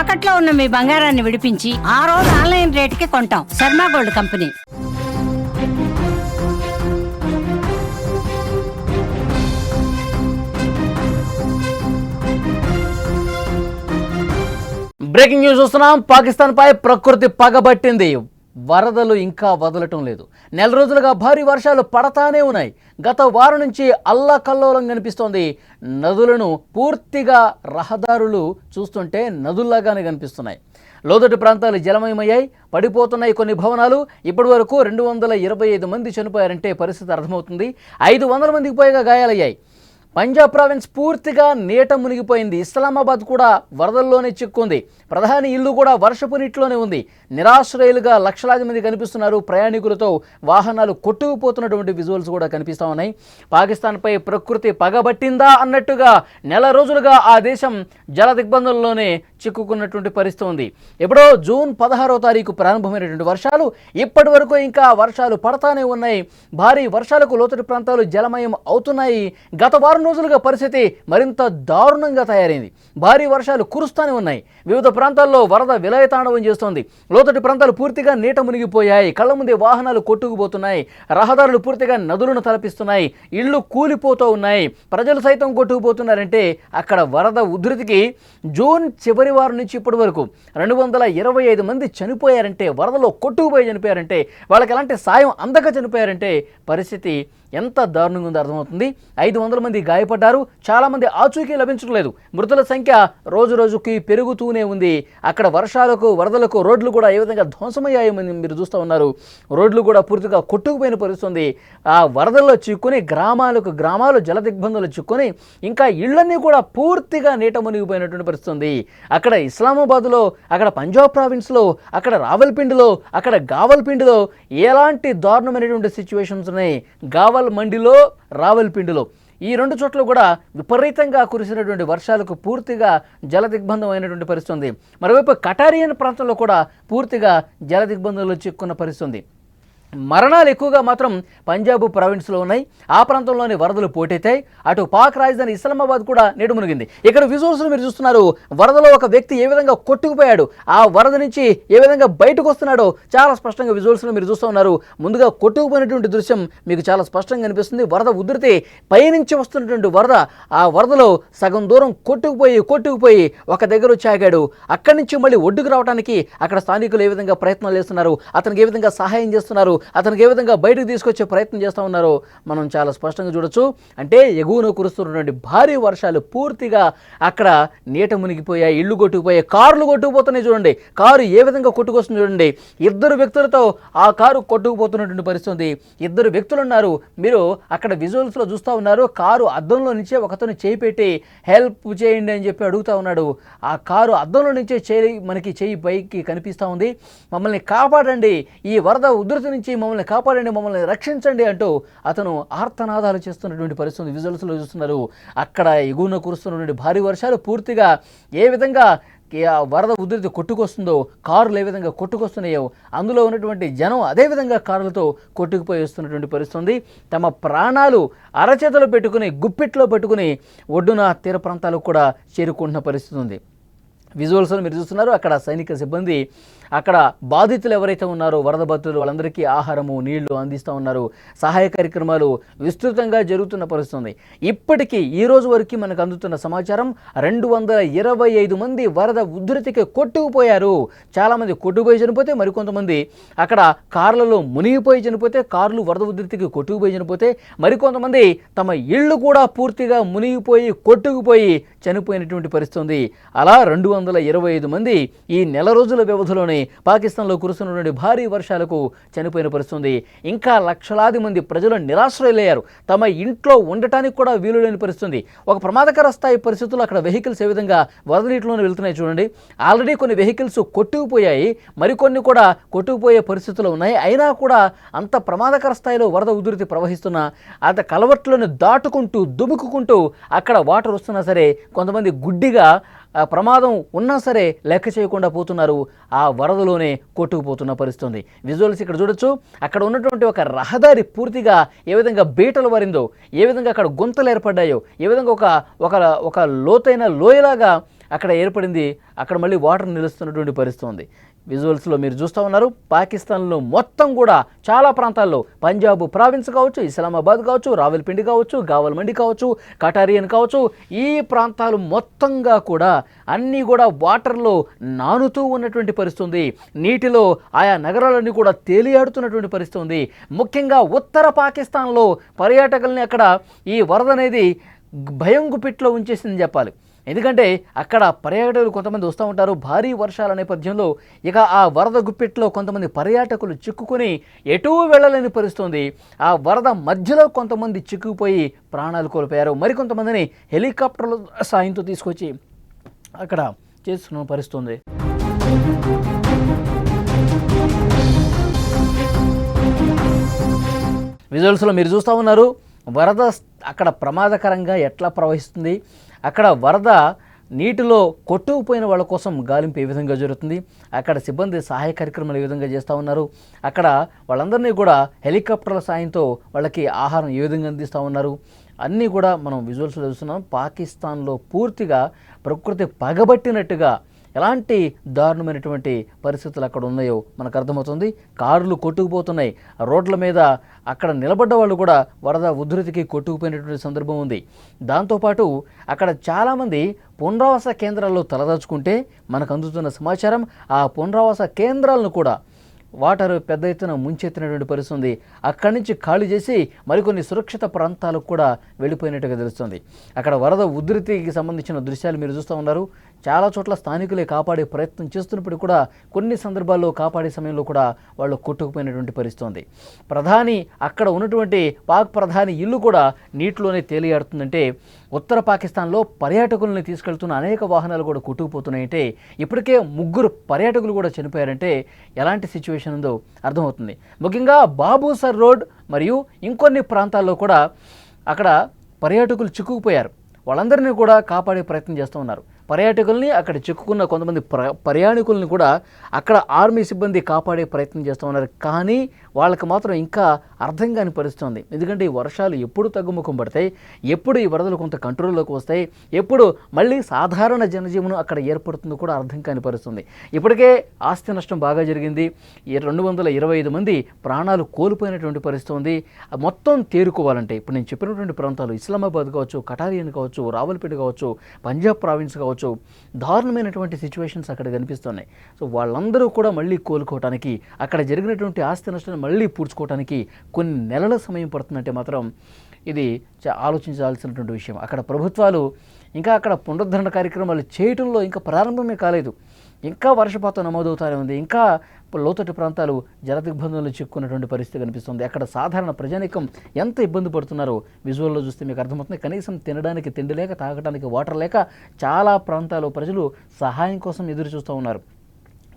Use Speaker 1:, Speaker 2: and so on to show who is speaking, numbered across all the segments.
Speaker 1: తాకట్లో ఉన్న మీ బంగారాన్ని విడిపించి ఆ రోజు ఆన్లైన్ రేటుకి కొంటాం. Sharma gold company.
Speaker 2: Breaking news చూస్తున్నాం. పాకిస్తాన్ పై ప్రకృతి పగబట్టింది. వరదలు ఇంకా వదలటం లేదు. నెల రోజులుగా భారీ వర్షాలు పడతానే ఉన్నాయి. గత వారం నుంచి అల్లకల్లోలం కనిపిస్తోంది. నదులను పూర్తిగా రహదారులు చూస్తుంటే నదుల్లాగానే కనిపిస్తున్నాయి. లోతట్టు ప్రాంతాలు జలమయమయ్యాయి. పడిపోతున్నాయి కొన్ని భవనాలు. ఇప్పటి వరకు రెండు వందల ఇరవై ఐదు మంది చనిపోయారంటే పరిస్థితి అర్థమవుతుంది. ఐదు వందల మందికి పైగా గాయాలయ్యాయి. పంజాబ్ ప్రావిన్స్ పూర్తిగా నీట మునిగిపోయింది. ఇస్లామాబాద్ కూడా వరదల్లోనే చిక్కుంది. ప్రధాని ఇల్లు కూడా వర్షపు నీటిలోనే ఉంది. నిరాశ్రయులుగా లక్షలాది మంది కనిపిస్తున్నారు. ప్రయాణికులతో వాహనాలు కొట్టుకుపోతున్నటువంటి విజువల్స్ కూడా కనిపిస్తూ ఉన్నాయి. పాకిస్తాన్పై ప్రకృతి పగబట్టిందా అన్నట్టుగా నెల రోజులుగా ఆ దేశం జల దిగ్బంధంలోనే చిక్కుకున్నటువంటి పరిస్థితి ఉంది. ఎప్పుడో జూన్ పదహారో తారీఖు ప్రారంభమైనటువంటి వర్షాలు ఇప్పటి వరకు ఇంకా వర్షాలు పడతానే ఉన్నాయి. భారీ వర్షాలకు లోతటి ప్రాంతాలు జలమయం అవుతున్నాయి. గత వారం రోజులుగా పరిస్థితి మరింత దారుణంగా తయారైంది. భారీ వర్షాలు కురుస్తూనే ఉన్నాయి. వివిధ ప్రాంతాల్లో వరద విలయతాండవం చేస్తోంది. లోతటి ప్రాంతాలు పూర్తిగా నీట మునిగిపోయాయి. కళ్ళ ముందే వాహనాలు కొట్టుకుపోతున్నాయి. రహదారులు పూర్తిగా నదులను తలపిస్తున్నాయి. ఇళ్ళు కూలిపోతూ ఉన్నాయి. ప్రజలు సైతం కొట్టుకుపోతున్నారంటే అక్కడ వరద ఉధృతికి జూన్ చివరి వారం నుంచి ఇప్పటి వరకు రెండు వందల ఇరవై ఐదు మంది చనిపోయారంటే వరదలో కొట్టుకుపోయి చనిపోయారంటే వాళ్ళకి ఎలాంటి సాయం అందక చనిపోయారంటే పరిస్థితి ఎంత దారుణంగా ఉందో అర్థమవుతుంది. ఐదు వందల మంది గాయపడ్డారు. చాలామంది ఆచూకీ లభించడం లేదు మృతుల సంఖ్య రోజు రోజుకి పెరుగుతూనే ఉంది. అక్కడ వర్షాలకు వరదలకు రోడ్లు కూడా ఏ విధంగా ధ్వంసమయ్యాయని మీరు చూస్తూ ఉన్నారు. రోడ్లు కూడా పూర్తిగా కొట్టుకుపోయిన పరిస్థితుంది. ఆ వరదల్లో చిక్కుని గ్రామాలకు గ్రామాలు జల దిగ్బంధంలో చిక్కుని ఇంకా ఇళ్ళన్నీ కూడా పూర్తిగా నీట మునిగిపోయినటువంటి పరిస్థితుంది. అక్కడ ఇస్లామాబాద్లో అక్కడ పంజాబ్ ప్రావిన్స్లో అక్కడ రావల్పిండిలో అక్కడ గావల్పిండిలో ఎలాంటి దారుణమైనటువంటి సిచ్యువేషన్స్ ఉన్నాయి? గావల్ మండిలో రావల్పిండిలో ఈ రెండు చోట్ల కూడా విపరీతంగా కురిసినటువంటి వర్షాలకు పూర్తిగా జల దిగ్బంధం అయినటువంటి పరిస్థితి ఉంది. మరోవైపు కటారియన్ ప్రాంతంలో కూడా పూర్తిగా జల దిగ్బంధంలో చిక్కున్న పరిస్థితి ఉంది. మరణాలు ఎక్కువగా మాత్రం పంజాబ్ ప్రావిన్స్లో ఉన్నాయి. ఆ ప్రాంతంలోని వరదలు పోటెత్తాయి. అటు పాక్ రాజధాని ఇస్లామాబాద్ కూడా నేడు మునిగింది. ఇక్కడ విజువల్స్ మీరు చూస్తున్నారు. వరదలో ఒక వ్యక్తి ఏ విధంగా కొట్టుకుపోయాడు? ఆ వరద నుంచి ఏ విధంగా బయటకు వస్తున్నాడో చాలా స్పష్టంగా విజువల్స్లో మీరు చూస్తూ ఉన్నారు. ముందుగా కొట్టుకుపోయినటువంటి దృశ్యం మీకు చాలా స్పష్టంగా కనిపిస్తుంది వరద ఉధృతి పైనుంచి వస్తున్నటువంటి వరద ఆ వరదలో సగం దూరం కొట్టుకుపోయి కొట్టుకుపోయి ఒక దగ్గర వచ్చాగాడు అక్కడి నుంచి మళ్ళీ ఒడ్డుకు రావడానికి అక్కడ స్థానికులు ఏ విధంగా ప్రయత్నాలు చేస్తున్నారు? అతనికి ఏ విధంగా సహాయం చేస్తున్నారు? అతనికి ఏ విధంగా బయటకు తీసుకొచ్చే ప్రయత్నం చేస్తూ ఉన్నారో మనం చాలా స్పష్టంగా చూడొచ్చు. అంటే ఎగువన కురుస్తున్నటువంటి భారీ వర్షాలు పూర్తిగా అక్కడ నీట మునిగిపోయాయి ఇళ్ళు కొట్టుకుపోయాయి కార్లు కొట్టుకుపోతున్నాయి చూడండి. కారు ఏ విధంగా కొట్టుకొస్తుంది చూడండి. ఇద్దరు వ్యక్తులతో ఆ కారు కొట్టుకుపోతున్నటువంటి పరిస్థితి ఇద్దరు వ్యక్తులు ఉన్నారు. మీరు అక్కడ విజువల్స్లో చూస్తూ ఉన్నారు. కారు అద్దంలో నుంచే ఒకతను చేయి పెట్టి హెల్ప్ చేయండి అని చెప్పి అడుగుతా ఉన్నాడు. ఆ కారు అద్దంలో నుంచే చేయి మనకి చేయి పైకి కనిపిస్తూ ఉంది. మమ్మల్ని కాపాడండి. ఈ వరద ఉధృతి నుంచి మమ్మల్ని కాపాడండి మమ్మల్ని రక్షించండి అంటూ అతను ఆర్తనాదాలు చేస్తున్నటువంటి పరిస్థితి విజువల్స్లో చూస్తున్నారు. అక్కడ ఎగువన కురుస్తున్నటువంటి భారీ వర్షాలు పూర్తిగా ఏ విధంగా వరద ఉధృతి కొట్టుకొస్తుందో కారులు ఏ విధంగా కొట్టుకొస్తున్నాయో అందులో ఉన్నటువంటి జనం అదే విధంగా కారులతో కొట్టుకుపోయి వస్తున్నటువంటి పరిస్థితి ఉంది తమ ప్రాణాలు అరచేతలు పెట్టుకుని గుప్పిట్లో పెట్టుకుని ఒడ్డున తీర ప్రాంతాలకు కూడా చేరుకుంటున్న పరిస్థితి ఉంది విజువల్స్లో మీరు చూస్తున్నారు అక్కడ సైనిక సిబ్బంది అక్కడ బాధితులు ఎవరైతే ఉన్నారో వరద బాధితులు వాళ్ళందరికీ ఆహారము నీళ్ళు అందిస్తూ ఉన్నారు. సహాయ కార్యక్రమాలు విస్తృతంగా జరుగుతున్న పరిస్థితుంది. ఇప్పటికీ ఈ రోజు వరకు మనకు అందుతున్న సమాచారం రెండు వందల ఇరవై ఐదు మంది వరద ఉధృతికి కొట్టుకుపోయారు. చాలామంది కొట్టుకుపోయి చనిపోతే మరికొంతమంది అక్కడ కార్లలో మునిగిపోయి చనిపోతే కార్లు వరద ఉధృతికి కొట్టుకుపోయి చనిపోతే మరికొంతమంది తమ ఇళ్ళు కూడా పూర్తిగా మునిగిపోయి కొట్టుకుపోయి చనిపోయినటువంటి పరిస్థితి ఉంది అలా రెండు వందల ఇరవై ఐదు మంది ఈ నెల రోజుల వ్యవధిలోనే పాకిస్తాన్లో కురుస్తున్నటువంటి భారీ వర్షాలకు చనిపోయిన పరిస్థితుంది. ఇంకా లక్షలాది మంది ప్రజలు నిరాశ్రయులయ్యారు. తమ ఇంట్లో ఉండటానికి కూడా వీలు లేని పరిస్థితి ఒక ప్రమాదకర స్థాయి పరిస్థితుల్లో అక్కడ వెహికల్స్ ఏ విధంగా వరద నీటిలోనే వెళ్తున్నాయి చూడండి. ఆల్రెడీ కొన్ని వెహికల్స్ కొట్టుకుపోయాయి. మరికొన్ని కూడా కొట్టుకుపోయే పరిస్థితులు ఉన్నాయి. అయినా కూడా అంత ప్రమాదకర స్థాయిలో వరద ఉధృతి ప్రవహిస్తున్న అంత కలవట్లను దాటుకుంటూ దుముకుంటూ అక్కడ వాటర్ వస్తున్నా సరే కొంతమంది గుడ్డిగా ప్రమాదం ఉన్నా సరే లెక్క చేయకుండా పోతున్నారు. ఆ వరదలోనే కొట్టుకుపోతున్న పరిస్థితుంది. విజువల్స్ ఇక్కడ చూడొచ్చు. అక్కడ ఉన్నటువంటి ఒక రహదారి పూర్తిగా ఏ విధంగా బీటలు వరిందో ఏ విధంగా అక్కడ గుంతలు ఏర్పడ్డాయో ఏ విధంగా ఒక ఒక ఒక లోతైన లోయలాగా అక్కడ ఏర్పడింది అక్కడ మళ్ళీ వాటర్ నిలుస్తున్నటువంటి పరిస్థితి ఉంది. విజువల్స్లో మీరు చూస్తూ ఉన్నారు పాకిస్తాన్లో మొత్తం కూడా చాలా ప్రాంతాల్లో పంజాబ్ ప్రావిన్స్ కావచ్చు ఇస్లామాబాద్ కావచ్చు రావల్పిండి కావచ్చు గావల్మండి కావచ్చు కటారియన్ కావచ్చు ఈ ప్రాంతాలు మొత్తంగా కూడా అన్నీ కూడా వాటర్లో నానుతూ ఉన్నటువంటి పరిస్థితి ఉంది. నీటిలో ఆయా నగరాలన్నీ కూడా తేలియాడుతున్నటువంటి పరిస్థితి ఉంది. ముఖ్యంగా ఉత్తర పాకిస్తాన్లో పర్యాటకుల్ని అక్కడ ఈ వరద అనేది భయం పిట్లో ఉంచేసిందని చెప్పాలి. ఎందుకంటే అక్కడ పర్యాటకులు కొంతమంది వస్తూ ఉంటారు. భారీ వర్షాల నేపథ్యంలో ఇక ఆ వరద గుప్పిట్లో కొంతమంది పర్యాటకులు చిక్కుకుని ఎటూ వెళ్ళలేని పరిస్థితుంది. ఆ వరద మధ్యలో కొంతమంది చిక్కుకుపోయి ప్రాణాలు కోల్పోయారు. మరికొంతమందిని హెలికాప్టర్ల సాయంతో తీసుకొచ్చి అక్కడ చేస్తున్న పరిస్థితుంది. విజువల్స్లో మీరు చూస్తూ ఉన్నారు. వరద అక్కడ ప్రమాదకరంగా ఎట్లా ప్రవహిస్తుంది? అక్కడ వరద నీటిలో కొట్టుకుపోయిన వాళ్ళ కోసం గాలింపు ఏ విధంగా జరుగుతుంది? అక్కడ సిబ్బంది సహాయ కార్యక్రమాలు ఏ విధంగా చేస్తూ ఉన్నారు? అక్కడ వాళ్ళందరినీ కూడా హెలికాప్టర్ల సాయంతో వాళ్ళకి ఆహారం ఏ విధంగా అందిస్తూ ఉన్నారు? అన్నీ కూడా మనం విజువల్స్లో చూస్తున్నాం. పాకిస్తాన్లో పూర్తిగా ప్రకృతి పగబట్టినట్టుగా ఎలాంటి దారుణమైనటువంటి పరిస్థితులు అక్కడ ఉన్నాయో మనకు అర్థమవుతుంది. కార్లు కొట్టుకుపోతున్నాయి. రోడ్ల మీద అక్కడ నిలబడ్డ వాళ్ళు కూడా వరద ఉధృతికి కొట్టుకుపోయినటువంటి సందర్భం ఉంది. దాంతోపాటు అక్కడ చాలామంది పునరావాస కేంద్రాల్లో తలదాచుకుంటే మనకు అందుతున్న సమాచారం ఆ పునరావాస కేంద్రాలను కూడా వాటర్ పెద్ద ఎత్తున ముంచెత్తినటువంటి పరిస్థితి ఉంది. అక్కడి నుంచి ఖాళీ చేసి మరికొన్ని సురక్షిత ప్రాంతాలకు కూడా వెళ్ళిపోయినట్టుగా తెలుస్తుంది. అక్కడ వరద ఉధృతికి సంబంధించిన దృశ్యాలు మీరు చూస్తూ ఉన్నారు. చాలా చోట్ల స్థానికులే కాపాడే ప్రయత్నం చేస్తున్నప్పుడు కూడా కొన్ని సందర్భాల్లో కాపాడే సమయంలో కూడా వాళ్ళు కొట్టుకుపోయినటువంటి పరిస్థితి ఉంది ప్రధాని అక్కడ ఉన్నటువంటి పాక్ ప్రధాని ఇల్లు కూడా నీటిలోనే తేలియాడుతుందంటే ఉత్తర పాకిస్తాన్లో పర్యాటకుల్ని తీసుకెళ్తున్న అనేక వాహనాలు కూడా కొట్టుకుపోతున్నాయంటే ఇప్పటికే ముగ్గురు పర్యాటకులు కూడా చనిపోయారంటే ఎలాంటి సిచ్యువేషన్ ఉందో అర్థమవుతుంది. ముఖ్యంగా బాబూసర్ రోడ్ మరియు ఇంకొన్ని ప్రాంతాల్లో కూడా అక్కడ పర్యాటకులు చిక్కుకుపోయారు. వాళ్ళందరినీ కూడా కాపాడే ప్రయత్నం చేస్తూ ఉన్నారు. పర్యాటకుల్ని అక్కడ చిక్కుకున్న కొంతమంది ప్ర ప్రయాణికుల్ని కూడా అక్కడ ఆర్మీ సిబ్బంది కాపాడే ప్రయత్నం చేస్తూ ఉన్నారు. కానీ వాళ్ళకి మాత్రం ఇంకా అర్థం కాని పరిస్థితుంది. ఎందుకంటే ఈ వర్షాలు ఎప్పుడు తగ్గుముఖం పడతాయి ఎప్పుడు ఈ వరదలు కొంత కంట్రోల్లోకి వస్తాయి ఎప్పుడు మళ్ళీ సాధారణ జనజీవనం అక్కడ ఏర్పడుతుందో కూడా అర్థం కాని పరిస్థితుంది. ఇప్పటికే ఆస్తి నష్టం బాగా జరిగింది. ఈ రెండు వందల ఇరవై ఐదు మంది ప్రాణాలు కోల్పోయినటువంటి పరిస్థితి ఉంది. మొత్తం తేరుకోవాలంటే ఇప్పుడు నేను చెప్పినటువంటి ప్రాంతాలు ఇస్లామాబాద్ కావచ్చు కటారియన్ కావచ్చు రావల్పేట కావచ్చు పంజాబ్ ప్రావిన్స్ కావచ్చు దారుణమైనటువంటి సిచ్యువేషన్స్ అక్కడ కనిపిస్తున్నాయి. సో వాళ్ళందరూ కూడా మళ్ళీ కోలుకోవటానికి అక్కడ జరిగినటువంటి ఆస్తి నష్టం మళ్ళీ పూడ్చుకోవటానికి కొన్ని నెలల సమయం పడుతుందంటే మాత్రం ఇది ఆలోచించాల్సినటువంటి విషయం. అక్కడ ప్రభుత్వాలు ఇంకా అక్కడ పునరుద్ధరణ కార్యక్రమాలు చేయటంలో ఇంకా ప్రారంభమే కాలేదు. ఇంకా వర్షపాతం నమోదవుతూనే ఉంది. ఇంకా లోతట్టు ప్రాంతాలు జలదిగ్బంధంలో చిక్కున్నటువంటి పరిస్థితి కనిపిస్తుంది. అక్కడ సాధారణ ప్రజానికం ఎంత ఇబ్బంది పడుతున్నారో విజువల్లో చూస్తే మీకు అర్థమవుతుంది. కనీసం తినడానికి తిండి లేక తాగడానికి వాటర్ లేక చాలా ప్రాంతాలు ప్రజలు సహాయం కోసం ఎదురు చూస్తూ ఉన్నారు.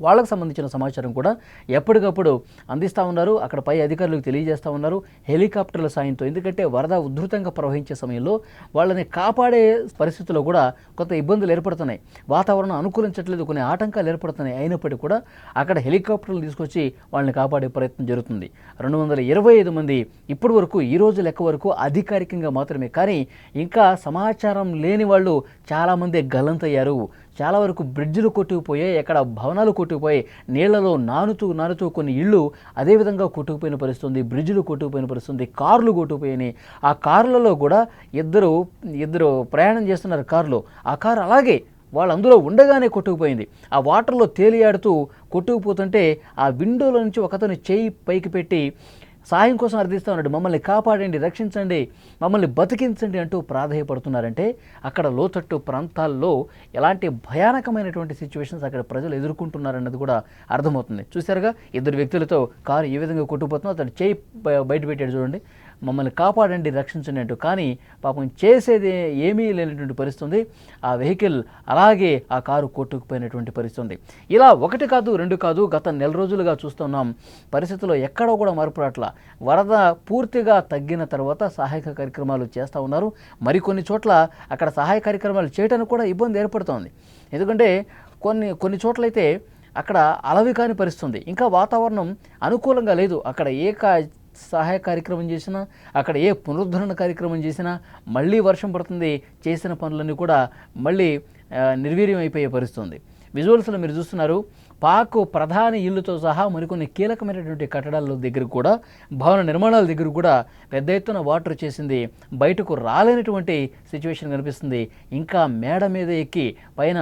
Speaker 2: వాళ్ళకు సంబంధించిన సమాచారం కూడా ఎప్పటికప్పుడు అందిస్తూ ఉన్నారు. అక్కడ పై అధికారులకు తెలియజేస్తూ ఉన్నారు. హెలికాప్టర్ల సాయంతో. ఎందుకంటే వరద ఉధృతంగా ప్రవహించే సమయంలో వాళ్ళని కాపాడే పరిస్థితుల్లో కూడా కొంత ఇబ్బందులు ఏర్పడుతున్నాయి. వాతావరణం అనుకూలించట్లేదు. కొన్ని ఆటంకాలు ఏర్పడుతున్నాయి. అయినప్పటికీ కూడా అక్కడ హెలికాప్టర్లు తీసుకొచ్చి వాళ్ళని కాపాడే ప్రయత్నం జరుగుతుంది. రెండు వందల ఇరవై ఐదు మంది ఇప్పటి వరకు ఈ రోజు లెక్క వరకు అధికారికంగా మాత్రమే. కానీ ఇంకా సమాచారం లేని వాళ్ళు చాలామంది గల్లంతయ్యారు చాలా వరకు బ్రిడ్జిలు కొట్టుకుపోయాయి ఎక్కడ భవనాలు కొట్టుకుపోయాయి నీళ్ళలో నానుతూ నానుతూ కొన్ని ఇళ్ళు అదేవిధంగా కొట్టుకుపోయిన పరిస్థితుంది. బ్రిడ్జిలు కొట్టుకుపోయిన పరిస్థితుంది. కార్లు కొట్టుకుపోయినాయి. ఆ కార్లలో కూడా ఇద్దరు ఇద్దరు ప్రయాణం చేస్తున్నారు కారులో. ఆ కారు అలాగే వాళ్ళందులో ఉండగానే కొట్టుకుపోయింది. ఆ వాటర్లో తేలియాడుతూ కొట్టుకుపోతుంటే ఆ విండోలో నుంచి ఒకతను చేయి పైకి పెట్టి సాయం కోసం అర్థిస్తూ ఉన్నాడు. మమ్మల్ని కాపాడండి రక్షించండి మమ్మల్ని బతికించండి అంటూ ప్రాధాయపడుతున్నారంటే అక్కడ లోతట్టు ప్రాంతాల్లో ఎలాంటి భయానకమైనటువంటి సిచ్యువేషన్స్ అక్కడ ప్రజలు ఎదుర్కొంటున్నారన్నది కూడా అర్థమవుతుంది. చూసారుగా ఇద్దరు వ్యక్తులతో కారు ఏ విధంగా కొట్టుకుపోతుందో అతను చేయి బ- బయట పెట్టాడు చూడండి. మమ్మల్ని కాపాడండి రక్షించండి అంటూ. కానీ పాపం చేసేది ఏమీ లేనటువంటి పరిస్థితి ఉంది ఆ వెహికల్ అలాగే ఆ కారు కొట్టుకుపోయినటువంటి పరిస్థితి ఉంది ఇలా ఒకటి కాదు రెండు కాదు గత నెల రోజులుగా చూస్తున్నాం. పరిస్థితుల్లో ఎక్కడో కూడా మార్పు రాట్ల వరద పూర్తిగా తగ్గిన తర్వాత సహాయక కార్యక్రమాలు చేస్తూ ఉన్నారు. మరికొన్ని చోట్ల అక్కడ సహాయ కార్యక్రమాలు చేయడానికి కూడా ఇబ్బంది ఏర్పడుతోంది. ఎందుకంటే కొన్ని కొన్ని చోట్లయితే అక్కడ అలవి కాని పరిస్థితుంది. ఇంకా వాతావరణం అనుకూలంగా లేదు. అక్కడ ఏ సహాయ కార్యక్రమం చేసినా అక్కడ ఏ పునరుద్ధరణ కార్యక్రమం చేసినా మళ్ళీ వర్షం పడుతుంది చేసిన పనులన్నీ కూడా మళ్ళీ నిర్వీర్యం అయిపోయే పరిస్థితుంది. విజువల్స్లో మీరు చూస్తున్నారు పాక్ ప్రధాని ఇల్లుతో సహా మరికొన్ని కీలకమైనటువంటి కట్టడాల దగ్గర కూడా భవన నిర్మాణాల దగ్గర కూడా పెద్ద ఎత్తున వాటర్ చేసింది బయటకు రాలేనటువంటి సిచ్యువేషన్ కనిపిస్తుంది. ఇంకా మేడ మీద ఎక్కి పైన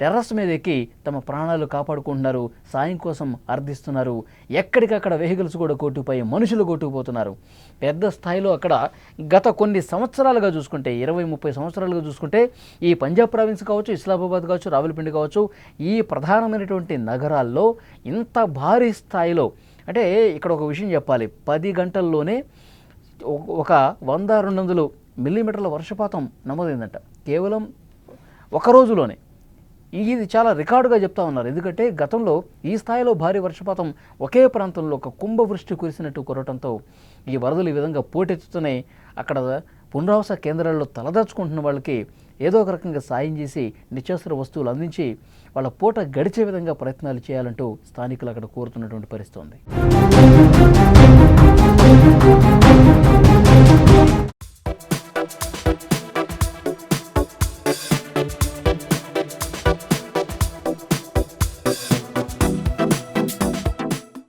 Speaker 2: టెర్రస్ మీద ఎక్కి తమ ప్రాణాలు కాపాడుకుంటున్నారు సాయం కోసం అర్థిస్తున్నారు. ఎక్కడికక్కడ వెహికల్స్ కూడా కొట్టుకుపోయి మనుషులు కొట్టుకుపోతున్నారు. పెద్ద స్థాయిలో అక్కడ గత కొన్ని సంవత్సరాలుగా చూసుకుంటే ఇరవై ముప్పై సంవత్సరాలుగా చూసుకుంటే ఈ పంజాబ్ ప్రావిన్స్ కావచ్చు ఇస్లామాబాద్ కావచ్చు రావులపిండి కావచ్చు ఈ ప్రధానమైనటువంటి నగరాల్లో ఇంత భారీ స్థాయిలో అంటే ఇక్కడ ఒక విషయం చెప్పాలి. పది గంటల్లోనే ఒక- ఒక వంద రెండు వందలు మిల్లీమీటర్ల వర్షపాతం నమోదైందంట. కేవలం ఒక రోజులోనే. ఇది చాలా రికార్డుగా చెప్తా ఉన్నారు. ఎందుకంటే గతంలో ఈ స్థాయిలో భారీ వర్షపాతం ఒకే ప్రాంతంలో ఒక కుంభవృష్టి కురిసినట్టు కురవడంతో ఈ వరదలు ఈ విధంగా పోటెత్తుతున్నాయి అక్కడ పునరావాస కేంద్రాల్లో తలదాచుకుంటున్న వాళ్ళకి ఏదో ఒక రకంగా సాయం చేసి నిత్యావసర వస్తువులు అందించి వాళ్ళ పూట గడిచే విధంగా ప్రయత్నాలు చేయాలంటూ స్థానికులు అక్కడ కోరుతున్నటువంటి పరిస్థితి ఉంది.